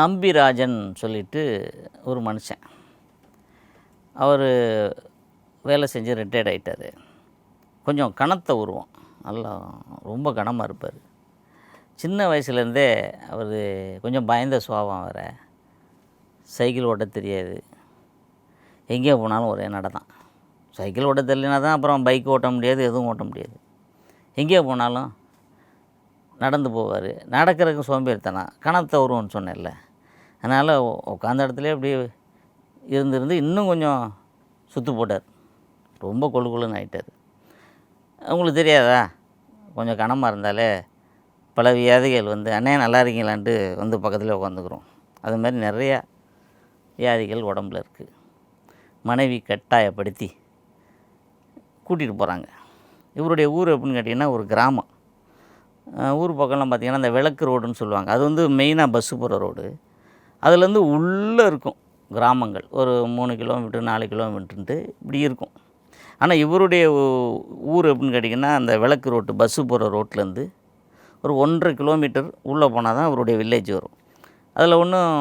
நம்பிராஜன் சொல்லிட்டு ஒரு மனுஷன். அவர் வேலை செஞ்சு ரிட்டையர்ட் ஆகிட்டார் கொஞ்சம் கணத்தை உருவம். நல்லா ரொம்ப கனமாக இருப்பார். சின்ன வயசுலேருந்தே அவர் கொஞ்சம் பயந்த சுவாபம் வேறு. சைக்கிள் ஓட்ட தெரியாது. எங்கே போனாலும் ஒரே நட தான். சைக்கிள் ஓட்ட தெரியலனா தான் அப்புறம் பைக் ஓட்ட முடியாது எதுவும் ஓட்ட முடியாது. எங்கே போனாலும் நடந்து போவார். நடக்கிறதுக்கு சோம்பேறித்தனம். கனத்த உருவம்னு சொன்னேன்ல. அதனால் உட்காந்த இடத்துல அப்படியே இருந்திருந்து இன்னும் கொஞ்சம் சுற்று போட்டார். ரொம்ப கொழு கொழுன்னு ஆகிட்டார் உங்களுக்கு தெரியாதா? கொஞ்சம் கனமாக இருந்தாலே பல வியாதிகள் வந்து அண்ணே நல்லா இருக்கீங்களான்ட்டு வந்து பக்கத்தில் உட்காந்துக்கிறோம் அது மாதிரி நிறையா வியாதிகள் உடம்புல இருக்குது மனைவி கட்டாயப்படுத்தி கூட்டிகிட்டு போகிறாங்க இவருடைய ஊர் எப்படின்னு கேட்டிங்கன்னா ஒரு கிராமம். ஊர் பக்கம்லாம் பார்த்திங்கன்னா அந்த விளக்கு ரோடுன்னு சொல்லுவாங்க. அது வந்து மெயினாக பஸ்ஸு போகிற ரோடு. அதுலேருந்து உள்ளே இருக்கும் கிராமங்கள். ஒரு மூணு கிலோமீட்டர் நாலு கிலோமீட்டர்ன்ட்டு இப்படி இருக்கும். ஆனால் இவருடைய ஊர் எப்படின்னு கேட்டிங்கன்னா அந்த விளக்கு ரோட்டு பஸ்ஸு போகிற ரோட்லேருந்து ஒரு ஒன்றரை கிலோமீட்டர் உள்ளே போனால் தான் அவருடைய வில்லேஜ் வரும். அதில் ஒன்றும்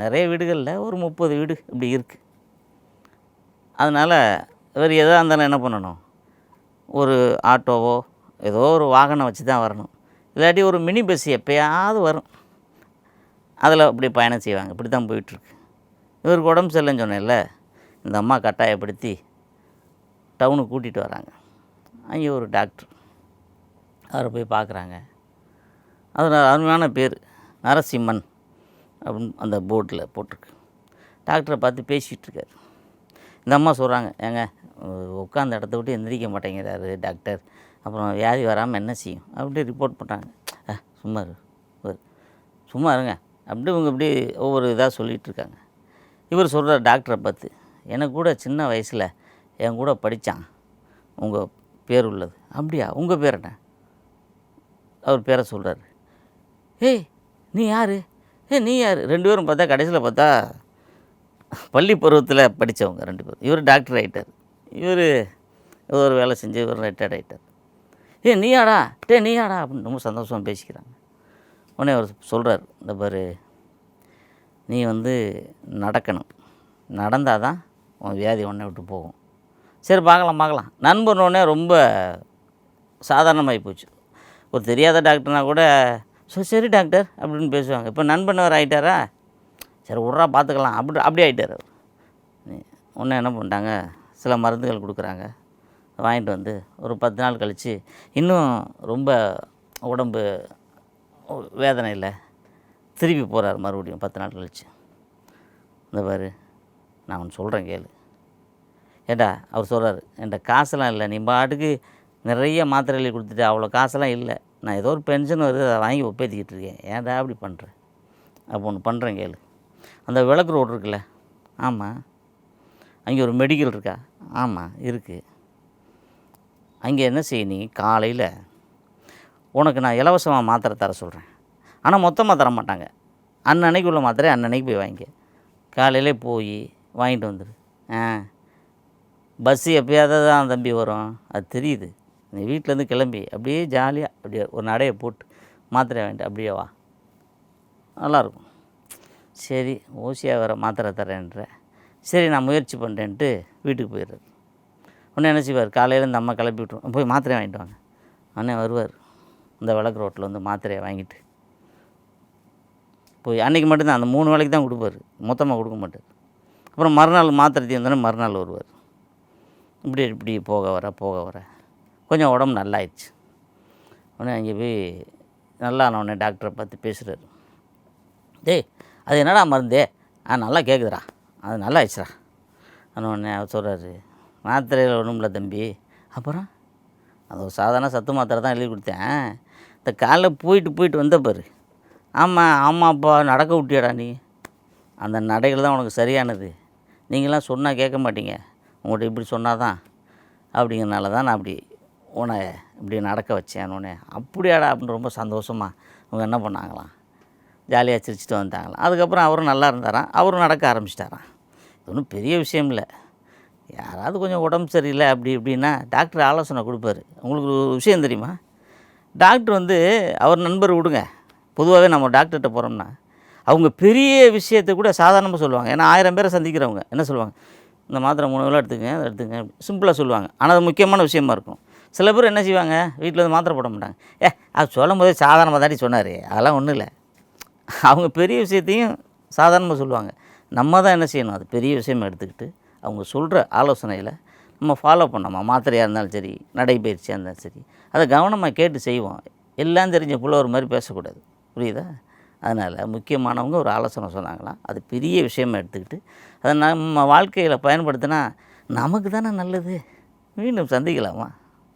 நிறைய வீடுகளில் ஒரு முப்பது வீடு இப்படி இருக்குது அதனால் இவர் எதாக இருந்தாலும் என்ன பண்ணணும்? ஒரு ஆட்டோவோ ஏதோ ஒரு வாகனம் வச்சு தான் வரணும். இல்லாட்டி ஒரு மினி பஸ் எப்போயாவது வரும். அதில் அப்படி பயணம் செய்வாங்க. இப்படி தான் போயிட்டுருக்கு. இவருக்கு உடம்பு சரியில்லைன்னு சொன்னேன்ல. இந்த அம்மா கட்டாயப்படுத்தி டவுனுக்கு கூட்டிகிட்டு வராங்க. அங்கே ஒரு டாக்டர் அவரை போய் பார்க்குறாங்க. அது அருமையான பேர். நரசிம்மன் அப்படின்னு அந்த போர்டில் போட்டிருக்கு. டாக்டரை பார்த்து பேசிகிட்ருக்காரு இந்த அம்மா சொல்கிறாங்க ஏங்க உட்காந்த இடத்த விட்டு எந்திரிக்க மாட்டேங்கிறாரு டாக்டர் அப்புறம் வியாதி வராமல் என்ன செய்யும்? அப்படி ரிப்போர்ட் பண்ணுறாங்க சும்மா இரு சும்மா இருங்க. அப்படி இவங்க இப்படி ஒவ்வொரு இதாக சொல்லிகிட்டு இருக்காங்க இவர் சொல்கிறார் டாக்டரை பார்த்து எனக்கு கூட சின்ன வயசில் என் கூட படித்தான் உங்கள் பேர் உள்ளது. அப்படியா? உங்கள் பேர் என்ன? அவர் பேரை சொல்கிறாரு ஏய் நீ யார்? ஏய் நீ யார்? ரெண்டு பேரும் பார்த்தா கடைசியில் பார்த்தா பள்ளி பருவத்தில் படித்தவங்க ரெண்டு பேரும். இவர் டாக்டர் ஆகிட்டார் இவர் ஒரு வேலை செஞ்சு இவர் ரிட்டையர்ட் ஆகிட்டார் ஏ நீயாடா? டே நீயாடா? அப்படின்னு ரொம்ப சந்தோஷமாக பேசிக்கிறாங்க. உடனே அவர் சொல்கிறார் இந்த பாரு நீ வந்து நடக்கணும். நடந்தால் தான் உன் வியாதி உடனே விட்டு போகும். சரி பார்க்கலாம் பார்க்கலாம். நண்பனோடனே ரொம்ப சாதாரணமாகி போச்சு. ஒரு தெரியாத டாக்டர்னா கூட ஸோ சரி டாக்டர் அப்படின்னு பேசுவாங்க. இப்போ நண்பன் வேறு ஆகிட்டாரா சரி விட்றா பார்த்துக்கலாம். அப்படி அப்படி ஆகிட்டார் உடனே என்ன பண்ணிட்டாங்க? சில மருந்துகள் கொடுக்குறாங்க. வாங்கிட்டு வந்து ஒரு பத்து நாள் கழித்து இன்னும் ரொம்ப உடம்பு வேதனை இல்லை. திருப்பி போகிறார் மறுபடியும் பத்து நாள் கழித்து இந்த பாரு நான் ஒன்று சொல்கிறேன் கேளு. ஏண்டா அவர் சொல்கிறார் என்கிட்ட காசெல்லாம் இல்லை நீ பாட்டுக்கு நிறைய மாத்திரை எழுதி கொடுத்துட்டு அவ்வளோ காசெல்லாம் இல்லை. நான் ஏதோ ஒரு பென்ஷன் வருது அதை வாங்கி ஒப்பேத்திக்கிட்டு இருக்கேன். ஏன்டா அப்படி பண்ணுறேன் அப்போ ஒன்று பண்ணுறேன் கேளு. அந்த விளக்கு ரோடு இருக்குல்ல? ஆமாம் அங்கே ஒரு மெடிக்கல் இருக்கா? ஆமாம் இருக்குது அங்கே என்ன செய்ய நீ? காலையில். உனக்கு நான் இலவசமாக மாத்திரை தர சொல்கிறேன் ஆனால் மொத்தமாக தர மாட்டாங்க. அன்னன்னைக்கு உள்ள மாத்திரை அன்னன்னைக்கு போய் வாங்கிக்க. காலையிலே போய் வாங்கிட்டு வந்துடு ஆ. பஸ்ஸு எப்பயாவது தான் தம்பி வரும். அது தெரியுது. நீ வீட்டிலேருந்து கிளம்பி அப்படியே ஜாலியாக அப்படியே ஒரு நடையை போட்டு மாத்திரை வாங்கிட்டு அப்படியே வா. நல்லாயிருக்கும். சரி ஓசியாக வேறு மாத்திரை தரேன்ற சரி நான் முயற்சி பண்ணுறேன்ட்டு வீட்டுக்கு போயிடுறது. உடனே என்ன செய்வார்? காலையில் இந்த அம்மா கிளப்பி விட்ருவோம் போய் மாத்திரை வாங்கிட்டு வாங்க. அண்ணன் வருவார். இந்த விளக்கு ரோட்டில் வந்து மாத்திரையை வாங்கிட்டு. போய் அன்றைக்கி மட்டும்தான் அந்த மூணு வேலைக்கு தான் கொடுப்பாரு. மொத்தமாக கொடுக்க மாட்டார். அப்புறம் மறுநாள் மாத்திரை தீர்ந்தோடனே மறுநாள் வருவார். இப்படி இப்படி போக வர போக வர. கொஞ்சம் உடம்பு நல்லாயிடுச்சு. உடனே அங்கே போய் நல்லா உடனே டாக்டரை பார்த்து பேசுகிறாரு டேய் அது என்னடா மருந்தே? ஆ நல்லா கேட்குதுடா அது நல்லா ஆயிடுச்சுடா. உடனே அவர் சொல்கிறாரு மாத்திரையில் ஒன்றும்ல தம்பி. அப்புறம்? அது ஒரு சாதாரண சத்து மாத்திரை தான் எழுதி கொடுத்தேன். இந்த காலைல போயிட்டு போயிட்டு வந்த பாரு. ஆமாம் ஆமாப்பா நடக்க விட்டியாடா நீ. அந்த நடைகள் தான் உனக்கு சரியானது. நீங்களாம் சொன்னால் கேட்க மாட்டீங்க. உங்கள்கிட்ட இப்படி சொன்னால் தான் அப்படிங்கிறனால தான் நான் அப்படி உன்னை இப்படி நடக்க வச்சேன் உடனே அப்படியாடா அப்படின்னு ரொம்ப சந்தோஷமாக அவங்க என்ன பண்ணாங்களாம்? ஜாலியாக சிரிச்சிட்டு வந்தாங்களாம் அதுக்கப்புறம் அவரும் நல்லா இருந்தாராம். அவரும் நடக்க ஆரம்பிச்சிட்டாராம். இது ஒன்றும் பெரிய விஷயம் இல்லை. யாராவது கொஞ்சம் உடம்பு சரியில்லை அப்படி இப்படின்னா டாக்டர் ஆலோசனை கொடுப்பாரு. உங்களுக்கு ஒரு விஷயம் தெரியுமா? டாக்டர் வந்து அவர் நண்பர் விடுங்க. பொதுவாகவே நம்ம டாக்டர்கிட்ட போகிறோம்னா அவங்க பெரிய விஷயத்தை கூட சாதாரணமாக சொல்லுவாங்க. ஏன்னா ஆயிரம் பேரை சந்திக்கிறவங்க. என்ன சொல்லுவாங்க? இந்த மாத்திரை மூணு வேலை எடுத்துங்க அதை எடுத்துங்க சிம்பிளாக சொல்லுவாங்க. ஆனால் அது முக்கியமான விஷயமா இருக்கும். சில பேர் என்ன செய்வாங்க? வீட்டில் வந்து மாத்திரை போட மாட்டாங்க. ஏ அது சொல்லும் போதே சாதாரணமாக தாண்டி சொன்னார். அதெல்லாம் ஒன்றும் இல்லை. அவங்க பெரிய விஷயத்தையும் சாதாரணமாக சொல்லுவாங்க. நம்ம தான் என்ன செய்யணும்? அது பெரிய விஷயமா எடுத்துக்கிட்டு அவங்க சொல்கிற ஆலோசனையில் நம்ம ஃபாலோ பண்ணோமா? மாத்திரையாக இருந்தாலும் சரி நடைபயிற்சியாக இருந்தாலும் சரி. அதை கவனமாக கேட்டு செய்வோம். எல்லாம் தெரிஞ்ச புலவர் மாதிரி பேசக்கூடாது. புரியுதா? அதனால் முக்கியமானவங்க ஒரு ஆலோசனை சொன்னாங்களாம். அது பெரிய விஷயமாக எடுத்துக்கிட்டு அதை நம்ம வாழ்க்கையில் பயன்படுத்தினா நமக்கு தானே நல்லது. மீண்டும் சந்திக்கலாமா?